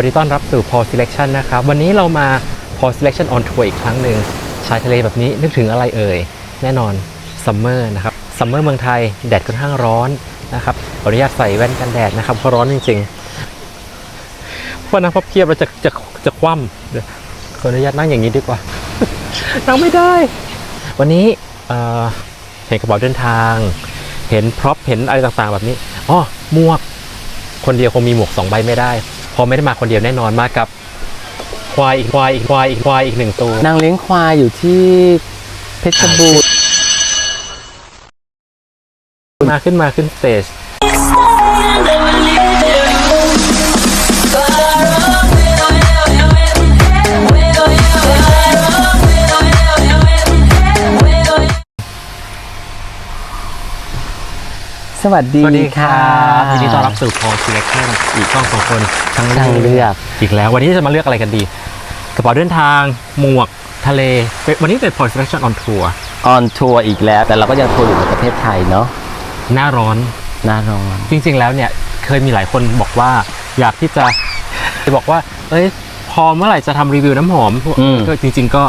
วัสดีต้อนรับสู่ Paul Selection นะครับ วันนี้เรามา Paul Selection on Tour อีกครั้งหนึ่งชายทะเลแบบนี้นึกถึงอะไรเอ่ย แน่นอนซัมเมอร์นะครับซัมเมอร์เมืองไทย แดดค่อนข้างร้อนนะครับขออนุญาตใส่แว่นกันแดดนะครับเพราะร้อนจริงๆเพราะนะพับเพียบเราจะจะจะคว่ำขออนุญาตนั่งอย่างนี้ดีกว่า นั่งไม่ได้ วันนี้เอ่อเห็นกระเป๋าเดินทาง เห็นพร็อพเห็นอะไรต่างๆ แบบนี้อ๋อหมวกคนเดียวคงมีหมวกสองใบไม่ได้ พอไม่ได้มาคนเดียวแน่นอนมากับควายอีกควายอีกควายอีกควายอีกหนึ่งตัวนางเลี้ยงควายอยู่ที่เพชรบูรณ์มาขึ้นมาขึ้นสเตจ สวัสดีวัสดีคค่ะรับยินดีต้อนรับสู่ Paul Selection อีกช่องของคนทั้งทางเลือกอีกแล้ว วันนี้จะมาเลือกอะไรกันดี กระเป๋าเดินทาง หมวกทะเลเป็นวันนี้เป็น Paul Selection on Tour ออนทัวร์อีกแล้ว แต่เราก็ยังทัวร์อยู่ในประเทศไทยเนาะหน้าร้อนหน่าร้อน จริง ๆ แล้วเนี่ยเคยมีหลายคนบอกว่า อยากที่จะบอกว่า เอ้ยพอเมื่อไหร่จะทำรีวิวน้ำหอมก็จริง ๆ ก็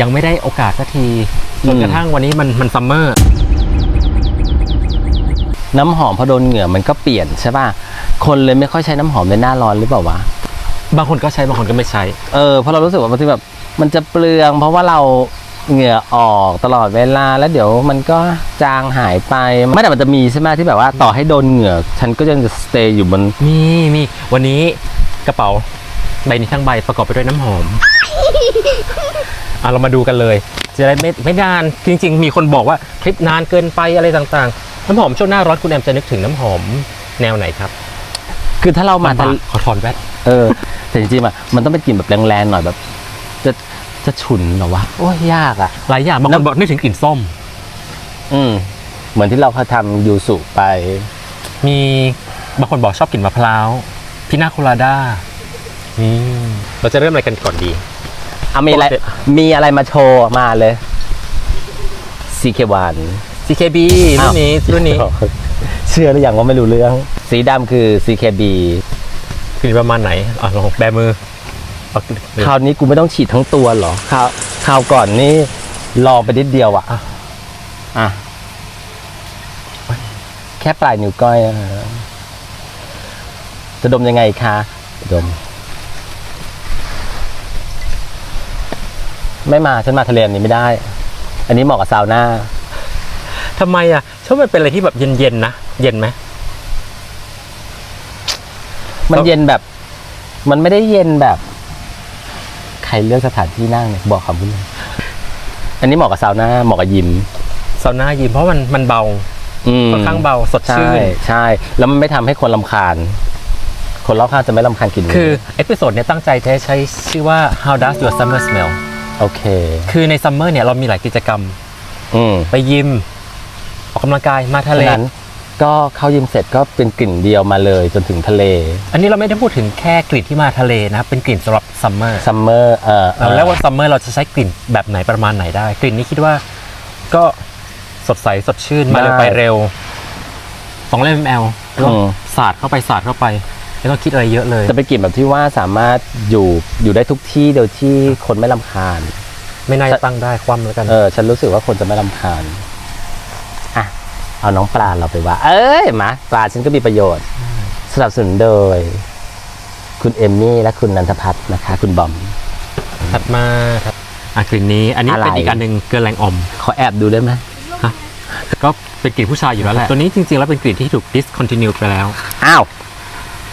ยังไม่ได้โอกาสสักทีจนกระทั่งวันนี้มันมันซัมเมอร์ น้ำหอมพอโดนเหงื่อมันก็เปลี่ยนใช่ป่ะคนเลยไม่ค่อยใช้น้ำหอมในหน้าร้อนหรือเปล่าวะบางคนก็ใช้บางคนก็ไม่ใช้เออเพราะเรารู้สึกว่าบางทีแบบมันจะเปลือง เพราะว่าเราเหงื่อออกตลอดเวลาแล้วเดี๋ยวมันก็จางหายไปไม่แต่มันจะมีใช่ไหมที่แบบว่าต่อให้โดนเหงื่อฉันก็ยังจะสเตย์อยู่บนมีมีวันนี้กระเป๋าใบนี้ทั้งใบประกอบไปด้วยน้ำหอมอะเรามาดูกันเลย จะได้ไม่ไม่นานจริง ๆ มีคนบอกว่าคลิปนานเกินไปอะไรต่างๆ น้ำหอมช่วงหน้าร้อนคุณแอมจะนึกถึงน้ำหอมแนวไหนครับคือถ้าเรามาทะเลขอถอนแว่นเออ แต่จริงๆอะมันต้องเป็นกลิ่นแบบแรงๆหน่อยแบบ จะจะฉุนเหรอวะโอ้ยยากอะ หลายอย่างบางคนบอกนึกถึงกลิ่นส้ม อืมเหมือนที่เราเคยทำยูสุไป มีบางคนบอกชอบกลิ่นมะพร้าวพินาโคลาด้าอืมเราจะเริ่มอะไรกันก่อนดี เอามีอะไรปกติมีอะไรมาโชว์มาเลย CK1 CKB รุ่นนี้รุ่นนี้ เชื่อหรือยังว่าไม่รู้เรื่อง สีดำคือ CKB กลิ่นประมาณไหนอะลองแบมือเอากลิ่นคราวนี้กูไม่ต้องฉีดทั้งตัวเหรอคราวคราวก่อนนี่ลองไปนิดเดียวอะอะ แค่ปลายนิ้วก้อยอะจะดมยังไงคะดม ไม่มาฉันมาทะเลอันนี้ไม่ได้ อันนี้เหมาะกับซาวน่า ทำไมอะชอบมันเป็นอะไรที่แบบเย็นๆนะเย็นไหมมันแล้วเย็นแบบ มันไม่ได้เย็นแบบ ใครเลือกสถานที่นั่งเนี่ยบอกคำพูดเลยอันนี้เหมาะกับซาวน่าเหมาะกับยิมซาวน่ายิมเพราะมันมันเบาอืมค่อนข้างเบาสดใช่ชื่นใช่ แล้วมันไม่ทำให้คนลำคาญ คนรอบข้างจะไม่ลำคาญกลิ่นนี้คือเอพิโซดเนี้ยตั้งใจจะใช้ชื่อว่า how does your summer smell โอเค คือในซัมเมอร์เนี่ยเรามีหลายกิจกรรมอืมไปยิมออ กกำลังกายมาทะฉะเลนั้นก็เข้ายิมเสร็จก็เป็นกลิ่นเดียวมาเลยจนถึงทะเล อันนี้เราไม่ได้พูดถึงแค่กลิ่นที่มาทะเลนะครับ เป็นกลิ่นสำหรับซัมเมอร์ซัมเมอร์เอ่อแล้วว่าซัมเมอร์เราจะใช้กลิ่นแบบไหนประมาณไหนได้ กลิ่นนี้คิดว่าก็สดใสสดชื่นมาเร็วไปเร็ว200 ml แล้วก็สาดเข้าไปสาดเข้าไปไม่ต้องคิดอะไรเยอะเลย จะเป็นกลิ่นแบบที่ว่าสามารถอยู่อยู่ได้ทุกที่โดยที่คนไม่ลำคาญ ไม่น่าจะตั้งได้คว่ำแล้วกันเออฉันรู้สึกว่าคนจะไม่ลำคาญอะ เอาน้องปลาเราไปว่า เอ้ยมาปลาฉันก็มีประโยชน์ สนับสนุนโดย คุณเอมมี่และคุณนันทพัฒน์นะคะ คุณบอม ถัดมาครับอะกลิ่นนี้อันนี้อะไร เป็นอีกอันหนึ่งเกลือแรงอม ขอแอบดูได้ไหม ก็เป็นกลิ่นผู้ชายอยู่แล้วแหละ ตัวนี้จริงๆแล้วเป็นกลิ่นที่ถูก discontinue ไปแล้ว อ้าว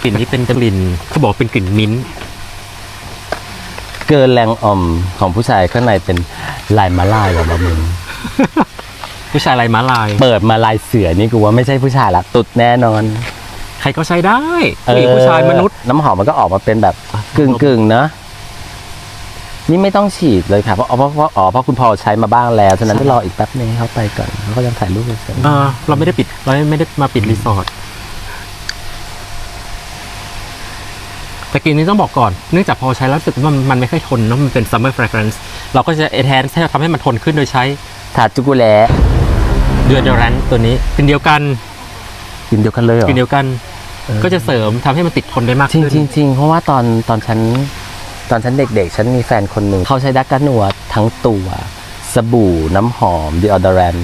กลิ่นนี้เป็นกลิ่นเขาบอกว่าเป็นกลิ่นมิ้นท์เกินแรงอ่อมของผู้ชายข้างในเป็นลายมาลายของบะมึง ผู้ชายลายม้าลาย เปิดมาลายเสือนี่กูว่าไม่ใช่ผู้ชายละตุดแน่นอน ใครก็ใช้ได้ผู้หญิงผู้ชายมนุษย์ น้ำหอมมันก็ออกมาเป็นแบบอะกึ่งกึ่งๆเนอะนี่ไม่ต้องฉีดเลยค่ะเพราะเพราะเพราะอ๋อเพราะคุณพอใช้มาบ้างแล้วฉะนั้นต้องรออีกแป๊บนึงให้เขาไปก่อนเขาก็ยังถ่ายรูปอยู่เสร็จเออเราไม่ได้ปิดเราไม่ได้มาปิดรีสอร์ทแต่กลิ่นนี้ต้องบอกก่อน เนื่องจากพอใช้แล้วรู้สึกว่ามันมันไม่ค่อยทนเนอะมันเป็น summer fragrance เราก็จะ enhance ให้ทำให้มันทนขึ้นโดยใช้ถาดจุกุแล เดือดเดรันตัวนี้กลิ่นเดียวกันกินเดียวกันเลยเหรอกลิ่นเดียวกัน ก็จะเสริมทำให้มันติดทนได้มากจริงขึ้นจริงจริงเพราะว่าตอนตอนฉันตอนฉันเด็กๆ ฉันมีแฟนคนหนึ่งเขาใช้ดักกันวดทั้งตัว สบู่น้ำหอม d ิออ d ร r น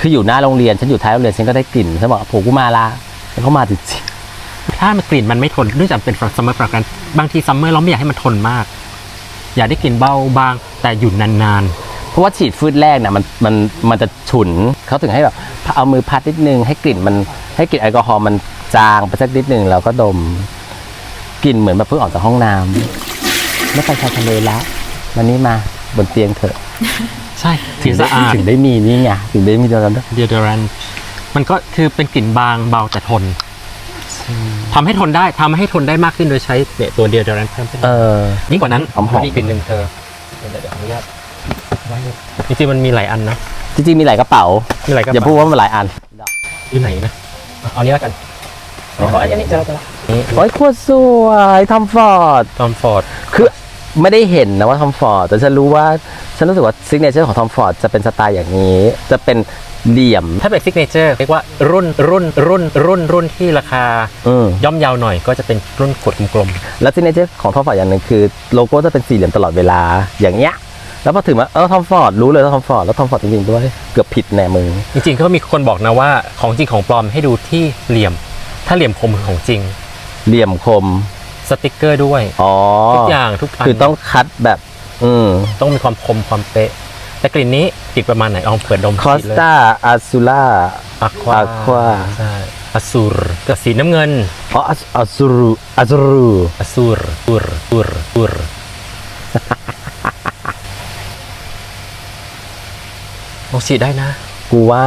คืออยู่หน้าโรงเรียน ฉันอยู่ท้ายโรงเรียนฉันก็ได้กลิ่นฉันบอกโผกูมาละแล้วเขามาจริงถ้ามันกลิ่นมันไม่ทนเนื่องจากเป็นซัมเมอร์ฟรกันบางทีซัมเมอร์เราไม่อยากให้มันทนมาก อยากได้กลิ่นเบาบางแต่อยู่นานๆ เพราะว่าฉีดฟืดแรกเนี่ยมันมันมันจะฉุนเขาถึงให้แบบเอามือพัดนิดนึงให้กลิ่นมันให้กลิ่นแอลกอฮอล์มันจางไปสักนิดนึงแล้วก็ดมกลิ่นเหมือนแบบเพิ่งออกจากห้องน้ำไม่ไปชายทะเลละวันนี้มาบนเตียงเถอะๆใช่ถึงสะอาดถึงได้มีนี่ไงถึงได้มีตอนนั้นด้วยเดียดรันมันก็คือเป็นกลิ่นบางเบาแต่ทนทำให้ทนได้ทำให้ทนได้มากขึ้นโดยใช้เนี่ยตัวเดียดรันเพิ่มขึ้นเออยิ่งกว่านั้นหอมๆอีกกลิ่นหนึ่งเธอเดี๋ยวเดี๋ยวขออนุญาต ไว้เลยจริงๆมันมีหลายอันนะจริงๆมีหลายกระเป๋ามีหลายกระอย่าเป๋าพูดว่ามันหลายอันอยู่ไหนนะเอานี้แล้วกันอ๋ออันนี้เจอแล้วเจอแล้วนี่โอ้ยโคตรสวยทอมฟอร์ดทอมฟอร์ดคือไม่ได้เห็นนะว่าทอมฟอร์ดแต่ฉันรู้ว่าฉันรู้สึกว่าซิกเนเจอร์ของทอมฟอร์ดจะเป็นสไตล์อย่างนี้ จะเป็นเหลี่ยม ถ้าเป็นซิกเนเจอร์เรียกว่ารุ่นรุ่นรุ่นรุ่นรุ่นที่ราคาอืม ย่อมเยาวหน่อยก็จะเป็นรุ่นขวดกลมแล้วซิกเนเจอร์ของทอมฟอร์ดอย่างหนึ่งคือ โลโก้จะเป็นสี่เหลี่ยมตลอดเวลาอย่างเงี้ย แล้วพอถึงว่าเออทอมฟอร์ดรู้เลยว่าทอมฟอร์ดแล้วทอมฟอร์ดจริงๆด้วยเกือบผิดแน่มึงๆจริงๆก็มีคนบอกนะว่าของจริงของปลอมให้ดูที่เหลี่ยม ถ้าเหลี่ยมคมคือของจริง เหลี่ยมคมสติกเกอร์ด้วยอ๋อทุกอย่างทุกอันคือต้องคัดแบบ อืมต้องมีความคมความเป๊ะแต่กลิ่นนี้กลิ่นประมาณไหนลองเปิดดมคอสสีเลยตาอาซูล่าอะควา Aqua ใช่อสูรกับสีน้ำเงินอ๋ออาซูรุอาซูรุอสูรสูรสูรสูร โอ้ฉีดได้นะ กูว่า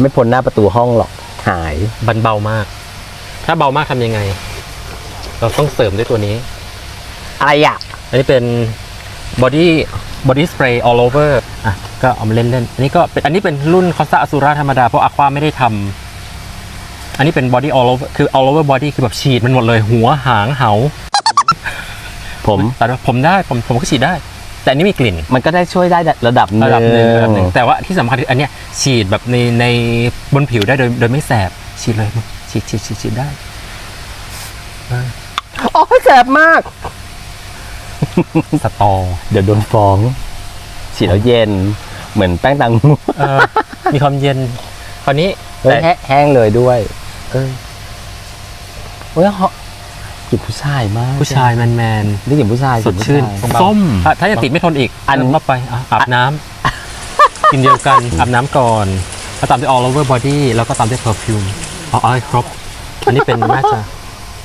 ไม่พ้นหน้าประตูห้องหรอกหายบันเบามาก ถ้าเบามากทำยังไง เราต้องเสริมด้วยตัวนี้ อะไรอะ อันนี้เป็น body body spray all over อะก็เอามาเล่นๆอันนี้ก็เป็นอันนี้เป็นรุ่น Costa Azura ธรรมดา เพราะ Aqua ไม่ได้ทำอันนี้เป็น body all over คือ all over body คือแบบฉีดมันหมดเลยหัวหางเหาผม แต่ว่าผมได้ผมผมก็ฉีดได้ แต่อันนี้มีกลิ่นมันก็ได้ช่วยได้ระดับหนึ่งระดับหนึ่งระดับหนึ่งแต่ว่าที่สำคัญคืออันเนี้ยฉีดแบบในในบนผิวได้โดยโดยไม่แสบฉีดเลยฉีดฉีดฉีดฉีดได้อ๋อแสบมาก สตอเดี๋ยวโดนฟ้อง ฉีดแล้วเย็น เหมือนแป้งตังงูเออมีความเย็นคราวนี้เฮ้ยแต่แห้แห้งเลยด้วย เออเฮ้ยเหาะ กลิ่นผู้ชายมากผู้ชายแมนแมนนี่กลิ่นผู้ชายๆสดชื่นกลิ่ผู้ชายส้มถ้าถ้าจะติดไม่ทนอีก อันเติมเข้าไปอะอาบน้ำกินเดียวกันอาบน้ำก่อนแล้วตามด้วย all over body แล้วก็ตามด้วย perfume เอาเอาให้ครบ อันนี้เป็นน่าจะ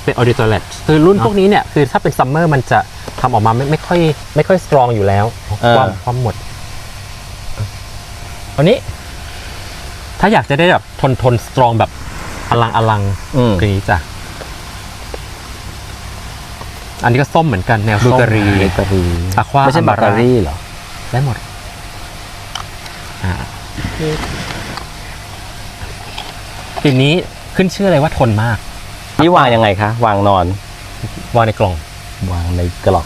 เป็น audit toilet คือรุ่นพวกนี้เนี่ย คือถ้าเป็นซัมเมอร์มันจะทำออกมาไม่ไม่ค่อย ไม่ค่อยสตรองอยู่แล้วเออความความหมดอันนี้ ถ้าอยากจะได้แบบทนทนสตรองแบบอลังอลังอืมกรีจ้ะ อันนี้ก็ส้มเหมือนกันแนวบลูเบอรี่บลูเบอรี่ Aqua ไม่ใช่ Amara บัตเตอรี่เหรอ ได้หมดอ่าทีนี้ขึ้นชื่อเลยว่าทนมาก นี่วางยังไงคะ วางนอน วางในกล่อง วางในกล่อง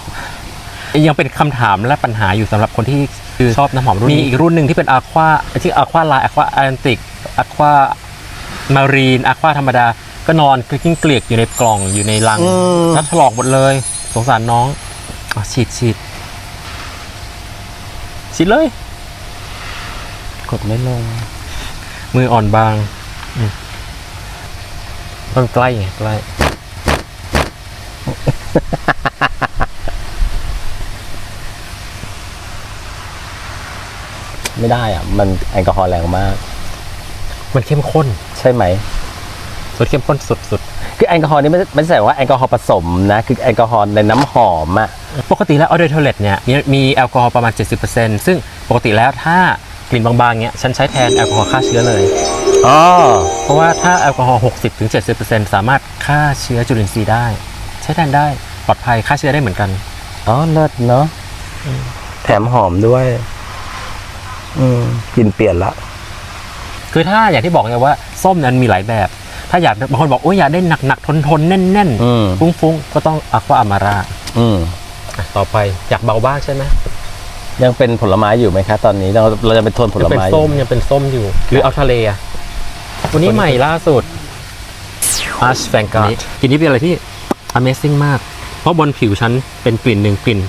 ยังเป็นคำถามและปัญหาอยู่สำหรับคนที่คือชอบน้ำหอมรุ่นนี้มีอีกรุ่นหนึ่งที่เป็นอะควาที่อะควาลายอะควาแอนติกอะความารีนอะควาธรรมดา ก็นอนคือกิ้งเกลียกอยู่ในกล่องอยู่ในลังอืม แล้วถลอกหมดเลย สงสารน้องอะฉีดฉีดฉีดเลย กดไม่ลง มืออ่อนบางอืมมันใกล้ไงใกล้ ไม่ได้อะ มันแอลกอฮอล์แรงมาก มันเข้มข้น ใช่ไหม สุดเข้มข้นสุดสุดคือแอลกอฮอล์นี่ไม่ไม่ใช่ว่าแอลกอฮอล์ผสมนะ คือแอลกอฮอล์ในน้ำหอมอะปกติแล้วออเดอร์เทเลตเนี่ยมีมีแอลกอฮอล์ประมาณ 70%ซึ่งปกติแล้วถ้ากลิ่นบางๆเนี่ยฉันใช้แทนแอลกอฮอล์ฆ่าเชื้อเลย อ๋อ เพราะว่าถ้าแอลกอฮอล์ 60-70%สามารถฆ่าเชื้อจุลินทรีย์ได้ ใช้แทนได้ปลอดภัยฆ่าเชื้อได้เหมือนกัน อ๋อเลิศเนาะแถมหอมด้วย อืมกลิ่นเปลี่ยนละ คือถ้าอย่างที่บอกไงว่า ส้มนั้นมีหลายแบบ ถ้าอยากบางคนบอกโอ้ยอยากได้หนักๆทนๆแน่นอืมๆฟุ้งๆ ก็ต้องอะควาอามาราอืมต่อไปอยากเบาบ้างใช่ไหมยังเป็นผลไม้อยู่ไหมคะตอนนี้เราเราจะเป็นโทนผลยังเป็นไม้ส้มยังเป็นส้มอยู่ หรือเอาทะเลอะวันนี้ใหม่ล่าสุด Arch Vanguard กลิ่นนี้เป็นอะไรที่ Amazing มาก เพราะบนผิวฉันเป็นกลิ่นหนึ่งกลิ่น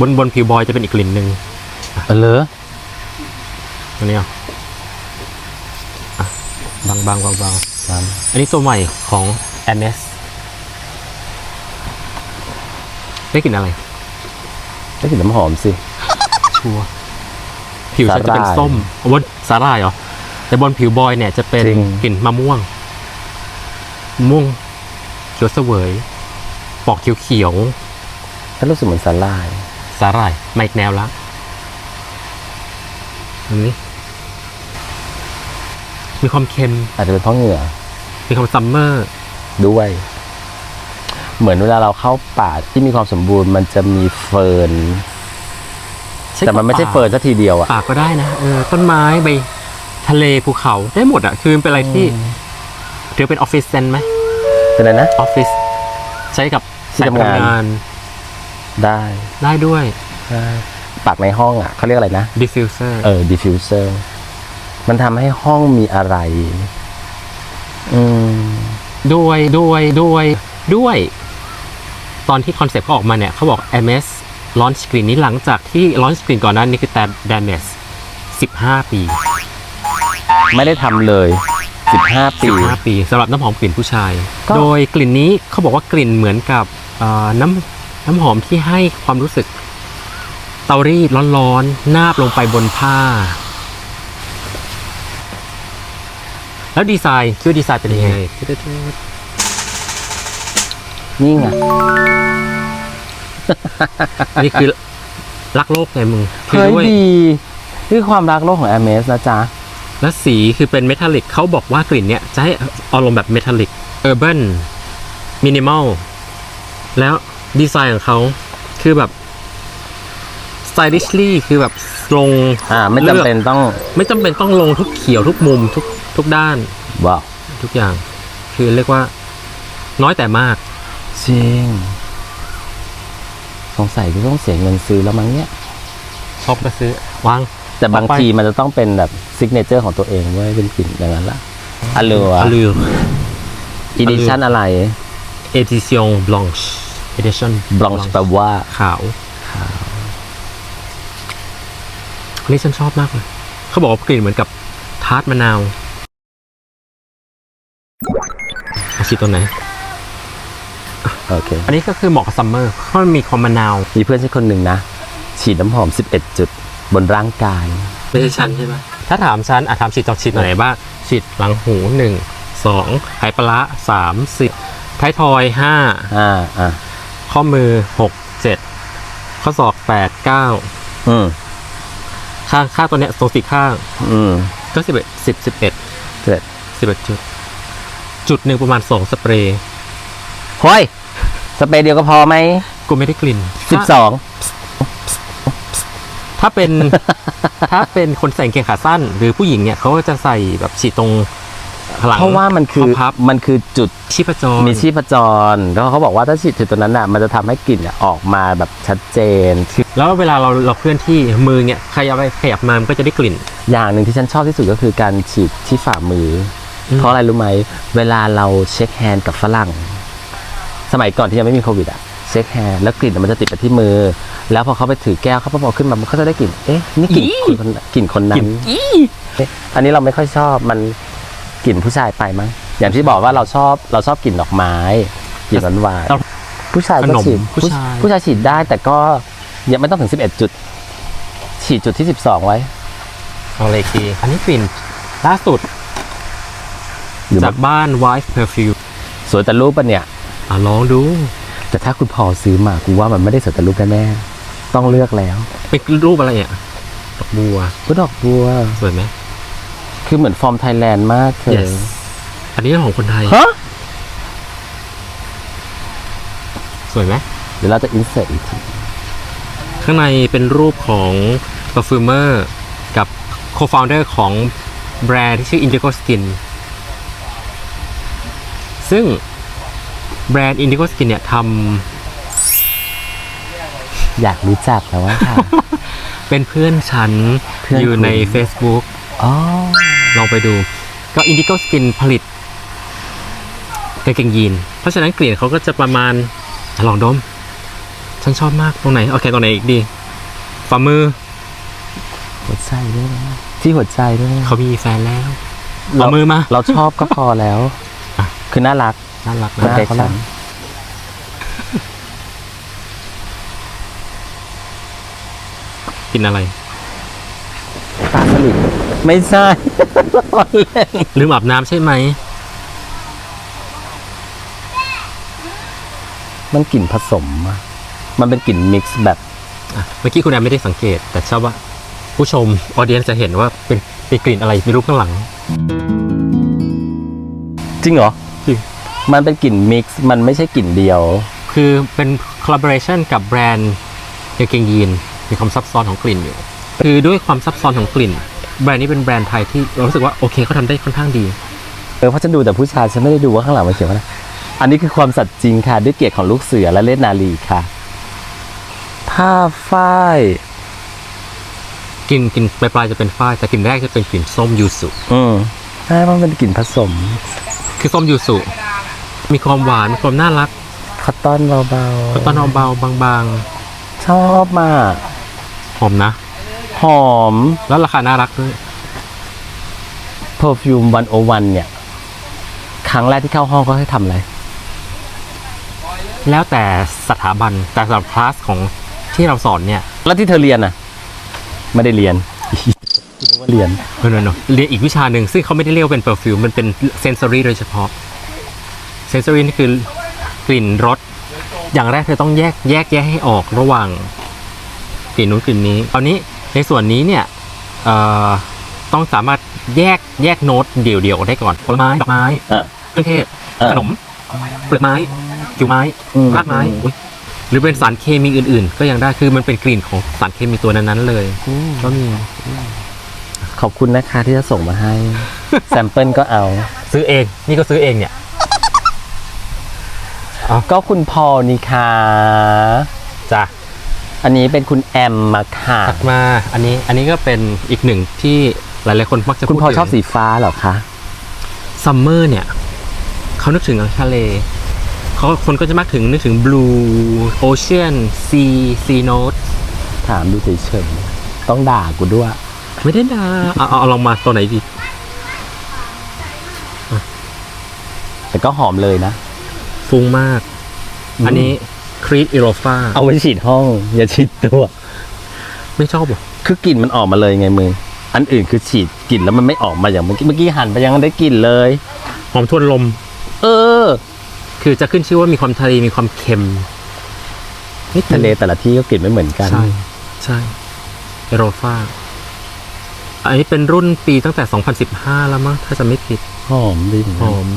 บนบนผิวบอยจะเป็นอีกกลิ่นหนึ่งเออเหรออันนี้อะอะบางบางเบาเบา นั่นอันนี้ตัวใหม่ของ MS ได้กลิ่นอะไร ได้กลิ่นน้ำหอมสิ ชัวร์ผิวฉันจะเป็นสาหร่ายส้มบนสาหร่ายเหรอ แต่บนผิวบอยเนี่ยจะเป็นจริง กลิ่นมะม่วงมะม่วงเขียวเสวย ปอกเขียวถ้ารู้สึกเหมือนสาลาย ๆสาหร่ายมาอีกแนวละอันนี้มีความเค็มอาจจะเป็นเพราะเหงื่อ มีความซัมเมอร์ด้วย เหมือนเวลาเราเข้าป่าที่มีความสมบูรณ์มันจะมีเฟิร์นแต่มันไม่ใช่เฟิร์นสักทีเดียวอะป่าก็ได้นะเออต้นไม้ใบทะเลภูเขาได้หมดอะคือมันเป็นอะไรที่ถือเป็นออฟฟิศเซนไหมเป็นอะไรนะออฟฟิศใช้กับที่สายทำงานทำงาน ได้ได้ด้วยได้ปักในห้องอะเขาเรียกอะไรนะดิฟฟิวเซอร์เออ diffuser มันทำให้ห้องมีอะไรอืม ด้วยด้วยด้วยด้วย ตอนที่คอนเซ็ปต์เขาออกมาเนี่ยเขาบอก MS launch screen นี้หลังจากที่ launch screen ก่อนหนั้นนี่คือแต่ damage 15 ปี ไม่ได้ทำเลย 15 ปี 15 ปีสำหรับน้ำหอมกลิ่นผู้ชาย ก็ โดยกลิ่นนี้เขาบอกว่ากลิ่นเหมือนกับเอ่อน้ำน้ำหอมที่ให้ความรู้สึกเตารีดร้อนๆ นาบลงไปบนผ้า แล้วดีไซน์คิดว่าดีไซน์เป็นยังไงนี่ไงอันนี้คือรักโลกไงมึงคืเฮ้ยด้วยดีนี่คือความรักโลกของ m อ s นะจ๊ะ แล้วสีคือเป็นเมทัลลิกเขาบอกว่ากลิ่นเนี้ยจะให้อารมณ์แบบเมทัลลิกเออร์เบิร์นมินิมอลแล้วดีไซน์ของเขาคือแบบสไตลิชลี่คือแบบลงอ่า ไม่จำเป็นต้อง ไม่จำเป็นต้องลงทุกเขียวทุกมุมทุก ทุกด้านว้าวทุกอย่าง คือเรียกว่า น้อยแต่มาก จริง สงสัยก็ต้องเสียเงินซื้อแล้วมั้งเนี่ย ชอบก็ซื้อวาง แต่บางต่อไปทีมันจะต้องเป็นแบบซิกเนเจอร์ของตัวเองเว้ยเป็นกลิ่นอย่างนั้นละอลัวอลืออีดิชั่นอะไร Edition Blanche Edition บลองแปลว่าขาวอันนี้ฉันชอบมากเลย เขาบอกว่ากลิ่นเหมือนกับทาร์ตมะนาว อาชีพตัวไหน โอเค อันนี้ก็คือเหมาะกับซัมเมอร์เพราะมันมีความมะนาว มีเพื่อนฉันคนหนึ่งนะ ฉีดน้ำหอม 11 จุด บนร่างกาย ไม่ใช่ฉันใช่ไหมถ้าถามฉันอะถามฉีดจอกฉีดไหนบ้างฉีดหลังหูหนึ่งสองไหปลาร้าสามสี่ท้ายทอยห้าอ่า อ่า ข้อมือหกเจ็ดข้อศอกแปดเก้าอืม ข้างข้างตัวเนี้ยตรงสี่ข้าง อืมก็สิบเอ็ดสิบสิบเอ็ดเสร็จสิบเอ็ดจุด จุดหนึ่งประมาณสองสเปรย์เฮ้ยสเปรย์เดียวก็พอไหมกูไม่ได้กลิ่น12ถ้าเป็น ถ้าเป็นคนใส่กางเกงขาสั้น หรือผู้หญิงเนี่ยเขาก็จะใส่แบบฉีดตรงหลังเพราะว่ามันคือพับมันคือจุดชีพจรมีชีพจรแล้วเขาบอกว่าถ้าฉีดจุดตัวนั้นน่ะมันจะทำให้กลิ่นเนี่ยออกมาแบบชัดเจน แล้วเวลาเราเราเคลื่อนที่มือเนี่ยขยับไปขยับมามันก็จะได้กลิ่น อย่างหนึ่งที่ฉันชอบที่สุดก็คือการฉีดที่ฝ่ามืออม เพราะอะไรรู้ไหม เวลาเราเช็คแฮนด์กับฝรั่ง สมัยก่อนที่ยังไม่มีโควิดอะเช็คแฮนด์แล้วกลิ่นมันจะติดไปที่มือ แล้วพอเขาไปถือแก้วเขาพอขึ้นมามันก็จะได้กลิ่น เอ๊ะ นี่กลิ่นคนคนกลิ่นคนนั้นเอ๊ะอันนี้เราไม่ค่อยชอบมันกลิ่นผู้ชายไปมั้งอย่างที่บอกว่าเราชอบเราชอบกลิ่นดอกไม้กลิ่นหวานเราๆผู้ชายขก็นมฉีดผู้ชายผู้ชายฉีดได้แต่ก็ยังไม่ต้องถึง11จุด ฉีดจุดที่12ไว้เอาเลยทีอันนี้กลิ่นล่าสุด หรือจากบ้าน Wife Perfume สวยแต่รูปปะเนี่ย อะลองดู แต่ถ้าคุณพอซื้อมากูว่ามันไม่ได้สวยแต่รูปแน่ๆต้องเลือกแล้วเป็นรูปอะไรอะดอกบัวก็ดอกบัว สวยไหมคือเหมือนฟอร์มไทยแลนด์มากเธอ yes อันนี้ของคนไทย ฮะสวยไหม เดี๋ยวเราจะอินเสิร์ตอีกทีข้างในเป็นรูปของ perfumer กับ co-founder ของแบรนด์ที่ชื่อ Indigo Skin ซึ่งแบรนด์ Indigo Skin เนี่ยทอยากรู้จักแล้วว่าค่ะำเป็นเพื่อนฉันเพื่อนอยู่ใน คุณ Facebook อ๋อ ลองไปดู ก็ Indigo Skin ผลิตกางเกงยีน เพราะฉะนั้นกลิ่นเขาก็จะประมาณอะลองดม ฉันชอบมากตรงไหน โอเค ตรงไหนอีกดี ฝ่ามือหัวใจด้วยนะที่หัวใจด้วยนะเขามีแฟนแล้ว เอามือมา เราชอบก็พอแล้วอะ คือน่ารัก น่ารักโปรนะเทคชั่นกินอะไรตาสลิดไม่ใช่ล้อเล่นลืมอาบน้ำใช่ไหม มันกลิ่นผสมอะมันเป็นกลิ่นมิกซ์แบบอะเมื่อกี้คุณแอมไม่ได้สังเกต แต่ชอบว่า ผู้ชมออเดียนจะเห็นว่าเป็นเป็นกลิ่นอะไรไม่รู้ข้างหลัง จริงเหรอ จริง มันเป็นกลิ่นมิกซ์มันไม่ใช่กลิ่นเดียว คือเป็น collaboration กับแบรนด์กางเกงยีนมีความซับซ้อนของกลิ่นอยู่ คือด้วยความซับซ้อนของกลิ่น แบรนด์นี้เป็นแบรนด์ไทยที่เรารู้สึกว่าโอเคเขาทำได้ค่อนข้างดี เออเพราะฉันดูแต่ผู้ชายฉันไม่ได้ดูว่าข้างหลังมันเขียนว่าอะไรอันนี้คือความสัตย์จริงค่ะด้วยเกียรติของลูกเสือและเล่นนาลีค่ะ ผ้าฝ้ายกลิ่นกลิ่นปลายๆจะเป็นฝ้ายแต่กลิ่นแรกจะเป็นกลิ่นส้มยูสุอืมใช่มันเป็นกลิ่นผสม คือส้มยูสุ มีความหวานมีความน่ารักคอตตอนเบาๆแล้วตอนเบาๆบางชอบมาก ๆหอมนะ หอม แล้วราคาน่ารักด้วย perfume 101 เนี่ย ครั้งแรกที่เข้าห้องก็ให้ทำอะไร แล้วแต่สถาบันแต่สำหรับคลาสของที่เราสอนเนี่ย แล้วที่เธอเรียนอะ ไม่ได้เรียนคิดว่า เรียนเออเนอะเรียนอีกวิชาหนึ่งซึ่งเขาไม่ได้เรียกว่าเป็น perfume มันเป็น sensory โดยเฉพาะ sensory นี่คือกลิ่นรสอย่างแรกเธอต้องแยกแยกแยกให้ออกระหว่างกลิ่นนู้นกลิ่นนี้ตอนนี้ในส่วนนี้เนี่ยเอ่อต้องสามารถแยกแยกโน้ตเดี่ยวๆได้ก่อนผลไม้ดอกไม้อะเครื่องเทศอะขนมเปลือกไม้ผิวไม้อืมรากไม้อุ๊ยหรือเป็นสารเคมีอื่นๆ ก็ยังได้คือมันเป็นกลิ่นของสารเคมีตัวนั้นๆเลยก็มี ขอบคุณนะคะที่จะส่งมาให้ แซมเปิลก็เอา ซื้อเอง นี่ก็ซื้อเองเนี่ย ก็คุณพอลนี่ค่ะจ้ะอันนี้เป็นคุณแอมมาค่ะถัดมา อันนี้ อันนี้ก็เป็นอีกหนึ่งที่หลายๆคนมักจะคุณพอลชอบสีฟ้าเหรอคะ ซัมเมอร์เนี่ย เขานึกถึงทะเล เขาคนก็จะมักถึงนึกถึง blue ocean sea sea note ถามดูเฉยๆ ต้องด่ากูด้วย ไม่ได้ด่าเอาเอาเอาลองมาตัวไหนดีแต่ก็หอมเลยนะ ฟุ้งมากอันนี้ครีดอิโรฟาเอาไว้ฉีดห้อง อย่าฉีดตัว ไม่ชอบหรอคือกลิ่นมันออกมาเลยไงมึงอันอื่นคือฉีดกลิ่นแล้วมันไม่ออกมาอย่างเมื่อกี้เมื่อกี้หันไปยังได้กลิ่นเลย หอมทวนลม เออคือจะขึ้นชื่อว่ามีความทะเลมีความเค็มนิดนึงทะเลแต่ละที่ก็กลิ่นไม่เหมือนกัน ใช่ ใช่เอโรฟา อันนี้เป็นรุ่นปีตั้งแต่ 2015 แล้วมั้งถ้าจะไม่ผิดหอมดีเหมือนหกันอม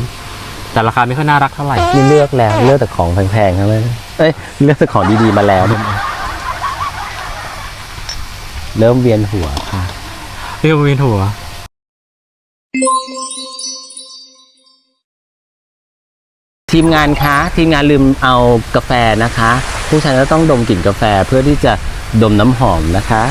แต่ราคาไม่ค่อยน่ารักเท่าไหร่นี่เลือกแล้วเลือกแต่ของแพงๆทั้งนั้นเอ้ยเลือกแต่ของดีๆมาแล้วเริ่มเวียนหัวค่ะเรียกว่าเวียนหัวทีมงานคะทีมงานลืมเอากาแฟนะคะ ผู้ชายก็ต้องดมกลิ่นกาแฟเพื่อที่จะดมน้ำหอมนะคะ